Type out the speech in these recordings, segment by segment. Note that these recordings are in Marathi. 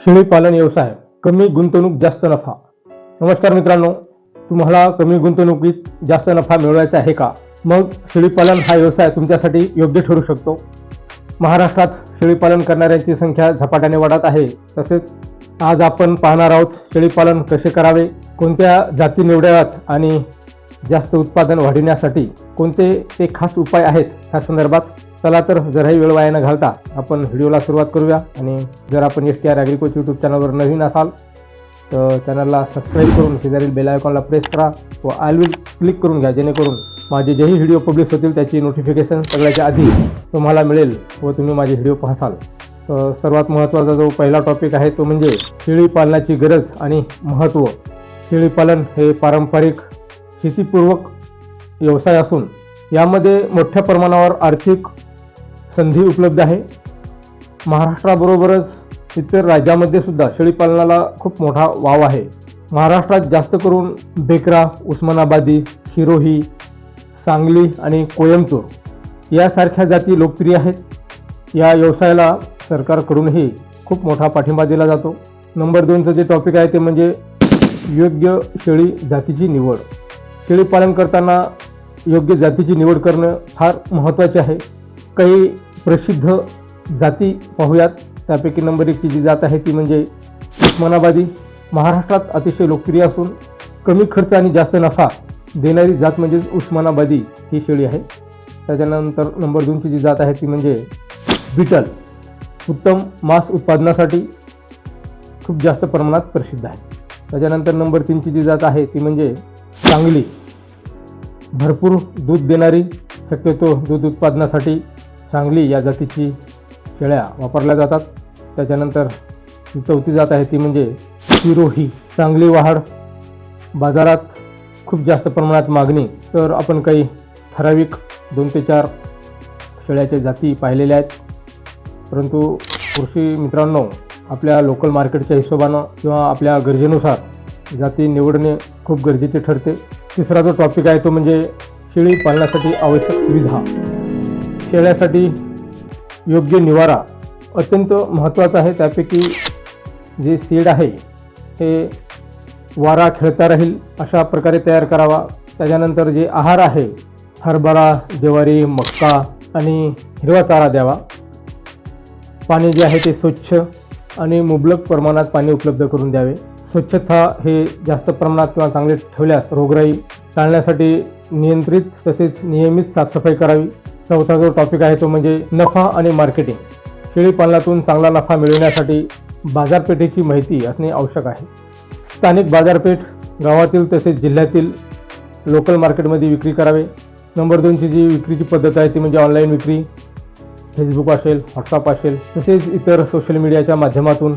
शेळी पालन व्यवसाय कमी गुंतवणूक जास्त नफा. नमस्कार मित्रांनो तुम्हाला कमी गुंतवणुकीत जास्त नफा मिळवायचा आहे का? मग शेळीपालन हा व्यवसाय तुमच्यासाठी योग्य ठरू शकतो. महाराष्ट्रात शेळीपालन करणाऱ्यांची संख्या झपाट्याने वाढत आहे. तसेच आज आपण पाहणार आहोत शेळीपालन कसे करावे कोणत्या जाती निवडाव्यात आणि जास्त उत्पादन वाढविण्यासाठी कोणते ते खास उपाय आहेत? ह्या संदर्भात चला तर जराही वेळ वाया न घालता आपण व्हिडिओला सुरुवात करूया. आणि जर आपण एस टी आर ॲग्रिकोच यूट्यूब चॅनलवर नवीन असाल तर चॅनलला सबस्क्राईब करून शेजारील बेल आयकॉनला प्रेस करा व आय विल क्लिक करून घ्या जेणेकरून माझे जेही व्हिडिओ पब्लिश होतील त्याची नोटिफिकेशन सगळ्याच्या आधी तुम्हाला मिळेल व तुम्ही माझे व्हिडिओ पाहसाल. तर सर्वात महत्त्वाचा जो पहिला टॉपिक आहे तो म्हणजे शेळी पालनाची गरज आणि महत्त्व. शेळीपालन हे पारंपरिक शेतीपूर्वक व्यवसाय असून यामध्ये मोठ्या प्रमाणावर आर्थिक संधी उपलब्ध आहे. महाराष्ट्राबरोबरच इतर राज्यामध्ये सुद्धा शेळीपालनाला खूप मोठा वाव आहे. महाराष्ट्रात जास्त करून बेकरा उस्मानाबादी शिरोही सांगली आणि कोयंबतूर यासारख्या जाती लोकप्रिय आहेत. या व्यवसायाला सरकारकडूनही खूप मोठा पाठिंबा दिला जातो. नंबर दोनचं जे टॉपिक आहे ते म्हणजे योग्य शेळी जातीची निवड. शेळीपालन करताना योग्य जातीची निवड करणं फार महत्त्वाचे आहे. काही प्रसिद्ध जाती पाहूयात. त्यापैकी नंबर एकची जी जात आहे ती म्हणजे उस्मानाबादी. महाराष्ट्रात अतिशय लोकप्रिय असून कमी खर्च आणि जास्त नफा देणारी जात म्हणजेच उस्मानाबादी ही शेळी आहे. त्याच्यानंतर नंबर दोनची जी जात आहे ती म्हणजे बिटल. उत्तम मांस उत्पादनासाठी खूप जास्त प्रमाणात प्रसिद्ध आहे. त्याच्यानंतर नंबर तीनची जी जात आहे ती म्हणजे सांगली भरपूर दूध देणारी शक्यतो दूध उत्पादनासाठी सांगली या जातीची शेळ्या वापरल्या जातात. त्याच्यानंतर जी चौथी जात आहे ती म्हणजे शिरोही. चांगली वाढ बाजारात खूप जास्त प्रमाणात मागणी. तर आपण काही ठराविक दोन ते चार शेळ्याच्या जाती पाहिलेल्या आहेत. परंतु कृषी मित्रांनो आपल्या लोकल मार्केटच्या हिशोबानं किंवा आपल्या गरजेनुसार जाती निवडणे खूप गरजेचे ठरते. तिसरा जो टॉपिक आहे तो म्हणजे शेळी पालनासाठी आवश्यक सुविधा. शेळ्यासाठी योग्य निवारा अत्यंत महत्त्वाचा आहे. त्यापैकी जे सीड आहे हे वारा खेळता राहील अशा प्रकारे तयार करावा. त्याच्यानंतर जे आहार आहे हरभरा ज्वारी मक्का आणि हिरवा चारा द्यावा. पाणी जे आहे ते स्वच्छ आणि मुबलक प्रमाणात पाणी उपलब्ध करून द्यावे. स्वच्छता हे जास्त प्रमाणात किंवा चांगले ठेवल्यास रोगराई टाळण्यासाठी नियंत्रित तसेच नियमित साफसफाई करावी. चौथा जो टॉपिक आहे तो म्हणजे नफा आणि मार्केटिंग शेळीपालनातून चांगला नफा मिळवण्यासाठी बाजारपेठेची माहिती असणे आवश्यक आहे. स्थानिक बाजारपेठ गावातील तसेच जिल्ह्यातील लोकल मार्केटमध्ये विक्री करावे. नंबर दोनची जी विक्रीची पद्धत आहे ती म्हणजे ऑनलाईन विक्री फेसबुक असेल व्हॉट्सअप असेल तसेच इतर सोशल मीडियाच्या माध्यमातून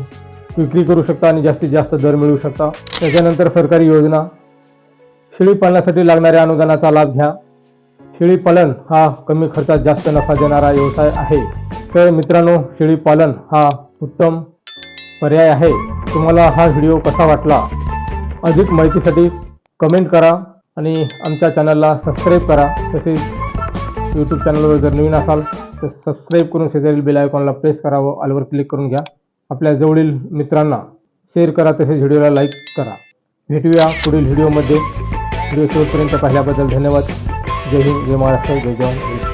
विक्री करू शकता आणि जास्तीत जास्त दर मिळवू शकता. त्याच्यानंतर सरकारी योजना. शेळी पालनासाठी लागणाऱ्या अनुदानाचा लाभ घ्या. शेळी पालन हा कमी खर्चात जास्त नफा देणारा व्यवसाय आहे. तर मित्रांनो शेळी पालन हा उत्तम पर्याय आहे. तुम्हाला हा व्हिडिओ कसा वाटला? अधिक माहितीसाठी कमेंट करा आणि आमच्या चॅनलला सबस्क्राईब करा. तसेच यूट्यूब चॅनलवर जर नवीन असाल तर सबस्क्राईब करून शेजारील बेल आयकॉनला प्रेस करावं आलवर क्लिक करून घ्या. आपल्या जवळील मित्रांना शेअर करा तसेच व्हिडिओला लाईक करा. भेटूया पुढील व्हिडिओमध्ये व्हिडिओ शेवटपर्यंत पाहिल्याबद्दल धन्यवाद. जय हिंद जय महाराष्ट्र जय जवान. जय